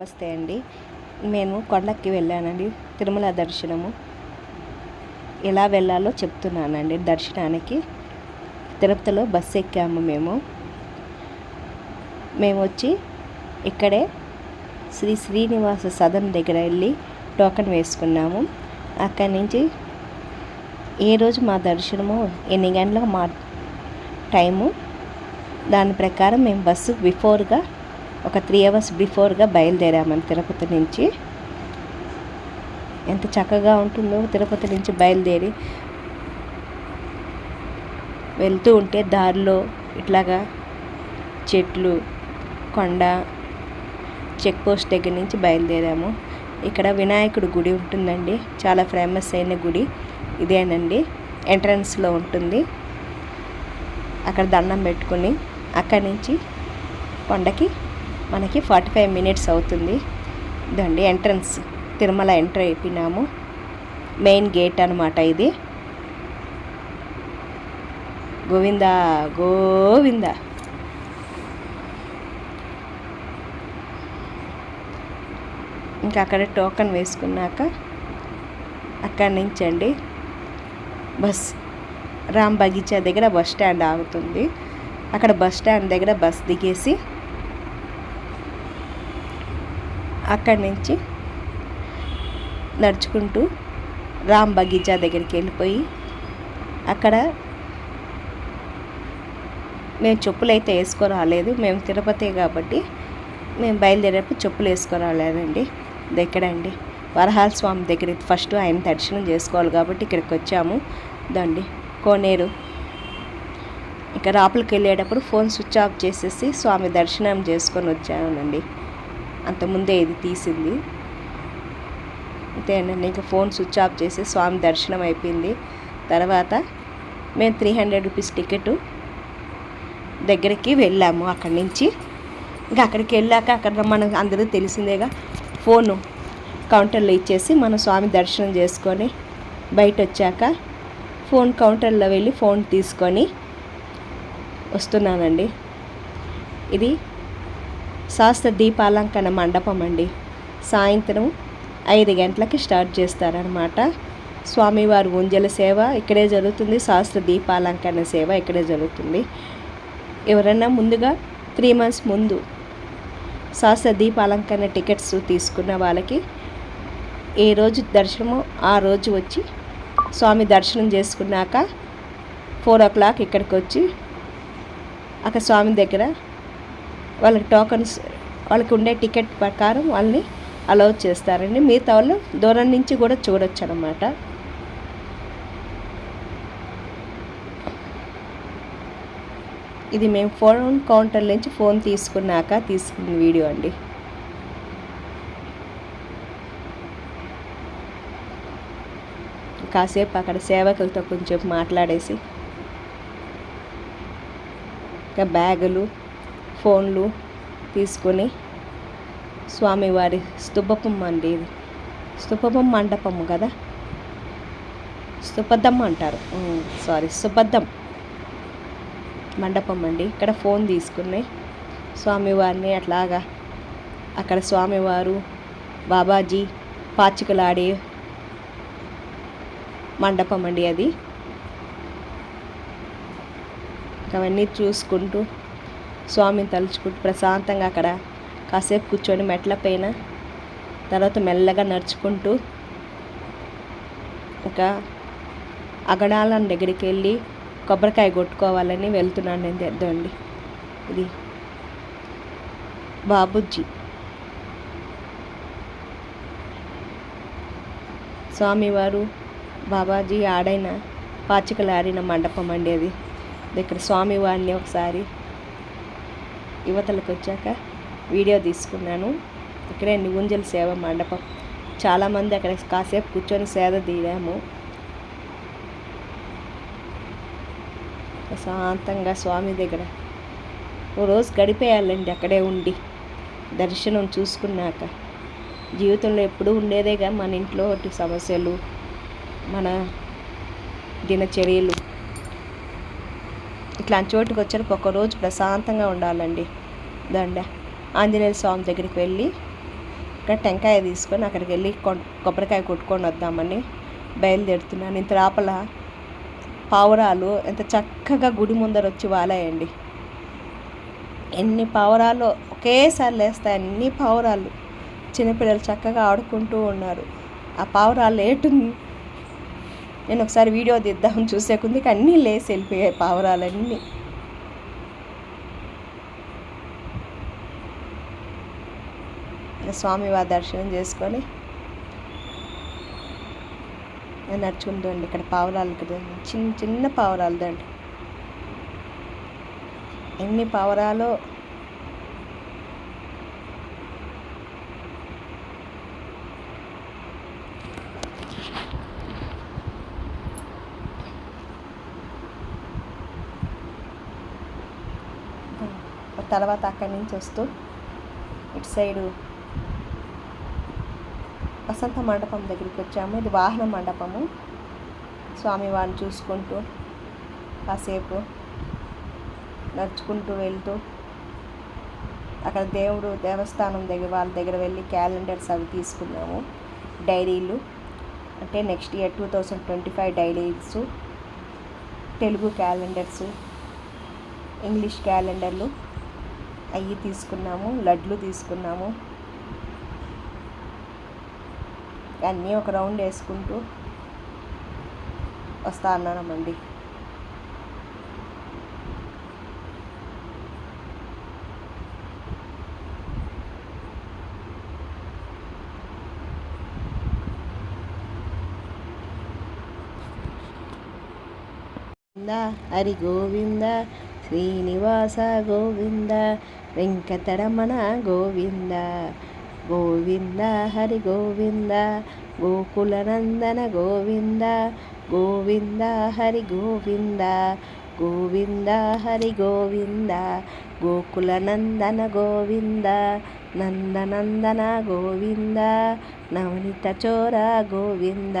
నమస్తే అండి నేను కొండకి వెళ్ళానండి తిరుమల దర్శనము. ఎలా వెళ్ళాలో చెప్తున్నానండి దర్శనానికి. తిరుపతిలో బస్సు ఎక్కాము మేము. మేము వచ్చి ఇక్కడే శ్రీ శ్రీనివాస సదన్ దగ్గర వెళ్ళి టోకెన్ వేసుకున్నాము. అక్కడి నుంచి ఏ రోజు మా దర్శనము ఎన్ని గంటలకు మా టైము దాని ప్రకారం మేము బస్సు బిఫోర్గా ఒక త్రీ అవర్స్ బిఫోర్గా బయలుదేరామని తిరుపతి నుంచి. ఎంత చక్కగా ఉంటుందో తిరుపతి నుంచి బయలుదేరి వెళ్తూ ఉంటే దారిలో ఇట్లాగా చెట్లు కొండ చెక్ పోస్ట్ దగ్గర నుంచి బయలుదేరాము. ఇక్కడ వినాయకుడి గుడి ఉంటుందండి. చాలా ఫేమస్ అయిన గుడి. ఇదేనండి. ఎంట్రన్స్లో ఉంటుంది. అక్కడ దండం పెట్టుకుని అక్కడి నుంచి కొండకి మనకి ఫార్టీ ఫైవ్ మినిట్స్ అవుతుంది. ఇదండి ఎంట్రన్స్. తిరుమల ఎంటర్ అయిపోయినాము. మెయిన్ గేట్ అనమాట ఇది. గోవింద గోవింద. ఇంకా అక్కడ టోకన్ వేసుకున్నాక అక్కడి నుంచి అండి బస్ రామ్ బగీచా దగ్గర బస్ స్టాండ్ ఆగుతుంది. అక్కడ బస్ స్టాండ్ దగ్గర బస్ దిగేసి అక్కడి నుంచి నడుచుకుంటూ రామ్ బగీచా దగ్గరికి వెళ్ళిపోయి అక్కడ మేము చెప్పులు అయితే వేసుకొని రాలేదు మేము తిరుపతి కాబట్టి మేము బయలుదేరేటప్పుడు చెప్పులు వేసుకొని రాలేదండి ఎక్కడండి? వరహాల స్వామి దగ్గర ఫస్ట్ ఆయన దర్శనం చేసుకోవాలి కాబట్టి ఇక్కడికి వచ్చాము. దండి కోనేరు. ఇక లోపలికి వెళ్ళేటప్పుడు ఫోన్ స్విచ్ ఆఫ్ చేసేసి స్వామి దర్శనం చేసుకొని వచ్చానండి. అంతకుముందే ఇది తీసింది. అంతేనండి ఇంకా ఫోన్ స్విచ్ ఆఫ్ చేసి స్వామి దర్శనం అయిపోయింది. తర్వాత మేము త్రీ హండ్రెడ్ రూపీస్ టికెట్ దగ్గరికి వెళ్ళాము అక్కడి నుంచి. ఇంకా అక్కడికి వెళ్ళాక అక్కడ మనకు అందరూ తెలిసిందేగా ఫోను కౌంటర్లో ఇచ్చేసి మన స్వామి దర్శనం చేసుకొని బయట వచ్చాక ఫోన్ కౌంటర్లో వెళ్ళి ఫోన్ తీసుకొని వస్తున్నానండి. ఇది శాస్త్ర దీపాలంకన మండపం అండి. సాయంత్రం ఐదు గంటలకి స్టార్ట్ చేస్తారనమాట స్వామివారి ఉంజల సేవ ఇక్కడే జరుగుతుంది. శాస్త్ర దీపాలంకరణ సేవ ఇక్కడే జరుగుతుంది. ఎవరైనా ముందుగా త్రీ మంత్స్ ముందు శాస్త్ర దీపాలంకరణ టికెట్స్ తీసుకున్న వాళ్ళకి ఏ రోజు దర్శనమో ఆ రోజు వచ్చి స్వామి దర్శనం చేసుకున్నాక ఫోర్ ఓ క్లాక్ ఇక్కడికి వచ్చి అక్కడ స్వామి దగ్గర వాళ్ళకి టోకన్స్ వాళ్ళకి ఉండే టికెట్ ప్రకారం వాళ్ళని అలౌ చేస్తారండి. మిగతా వాళ్ళు దూరం నుంచి కూడా చూడొచ్చు అనమాట ఇది మేము ఫోన్ కౌంటర్ నుంచి ఫోన్ తీసుకున్నాక తీసుకున్న వీడియో అండి. కాసేపు అక్కడ సేవకులతో కొంచెం మాట్లాడేసి ఇంకా బ్యాగులు ఫోన్లు తీసుకొని స్వామివారి స్తుపపం అండి ఇది. స్తుపపం మండపము కదా? స్తుపద్దం అంటారు. సారీ సుబద్దం మండపం అండి. ఇక్కడ ఫోన్ తీసుకుని స్వామివారిని అట్లాగా అక్కడ స్వామివారు బాబాజీ పాచికలాడే మండపం అండి అది. అవన్నీ చూసుకుంటూ స్వామిని తలుచుకుంటూ ప్రశాంతంగా అక్కడ కాసేపు కూర్చొని మెట్ల పైన తర్వాత మెల్లగా నడుచుకుంటూ ఒక అగడాలం దగ్గరికి వెళ్ళి కొబ్బరికాయ కొట్టుకోవాలని వెళ్తున్నాను నేను తెద్దండి ఇది బాబుజీ. స్వామివారు బాబాజీ ఆడైన పాచికలు ఆడిన మండపం అండి అది. ఇక్కడ స్వామివారిని ఒకసారి యువతలకు వచ్చాక వీడియో తీసుకున్నాను. ఇక్కడే నిగుంజల సేవ మండపం. చాలామంది అక్కడ కాసేపు కూర్చొని సేద తీరాము. ప్రశాంతంగా స్వామి దగ్గర. ఓ రోజు గడిపేయాలండి అక్కడే ఉండి. దర్శనం చూసుకున్నాక. జీవితంలో ఎప్పుడూ ఉండేదేగా మన ఇంట్లో సమస్యలు మన దినచర్యలు. ఇట్లాంటి చోటుకు వచ్చేటప్పుడు ఒక్కరోజు ప్రశాంతంగా ఉండాలండి. దండ. ఆంజనేయ స్వామి దగ్గరికి వెళ్ళి ఇక్కడ టెంకాయ తీసుకొని అక్కడికి వెళ్ళి కొ- కొబ్బరికాయ కొట్టుకొని వద్దామని బయలుదేరుతున్నాను ఇంత లోపల పావురాలు ఎంత చక్కగా గుడి ముందర వచ్చి వాలాయండి. ఎన్ని పావురాలు ఒకేసారి లేస్తాయి అన్ని పావురాలు. చిన్నపిల్లలు చక్కగా ఆడుకుంటూ ఉన్నారు. ఆ పావురాలు ఏటు నేను ఒకసారి వీడియో తీద్దామని చూసే కొందికి అన్నీ లేసి వెళ్ళిపోయాయి పావురాలన్నీ. స్వామివారి దర్శనం చేసుకొని నేను ఇక్కడ పావురాలు కదా చిన్న చిన్న పావురాలు దండి ఎన్ని పావురాలు తర్వాత అక్కడి నుంచి వస్తూ ఇటు సైడు వసంత మండపం దగ్గరికి వచ్చాము. ఇది వాహన మండపము. స్వామివారిని చూసుకుంటూ కాసేపు నడుచుకుంటూ వెళ్తూ అక్కడ దేవుడు దేవస్థానం దగ్గర వాళ్ళ దగ్గర వెళ్ళి క్యాలెండర్స్ అవి తీసుకున్నాము. డైరీలు అంటే next year two thousand twenty five diaries Telugu calendars English క్యాలెండర్లు అవి తీసుకున్నాము లడ్లు తీసుకున్నాము. అన్నీ ఒక రౌండ్ వేసుకుంటూ వస్తా అన్నామండి హరి గోవింద శ్రీనివాస గోవింద వెంకటరమణ గోవింద గోవింద హరి గోవింద గోకులనందన గోవింద గోవింద హరి గోవింద గోవింద హరి గోవింద గోకులనందన గోవింద నందనందన గోవింద నవనిత చోర గోవింద.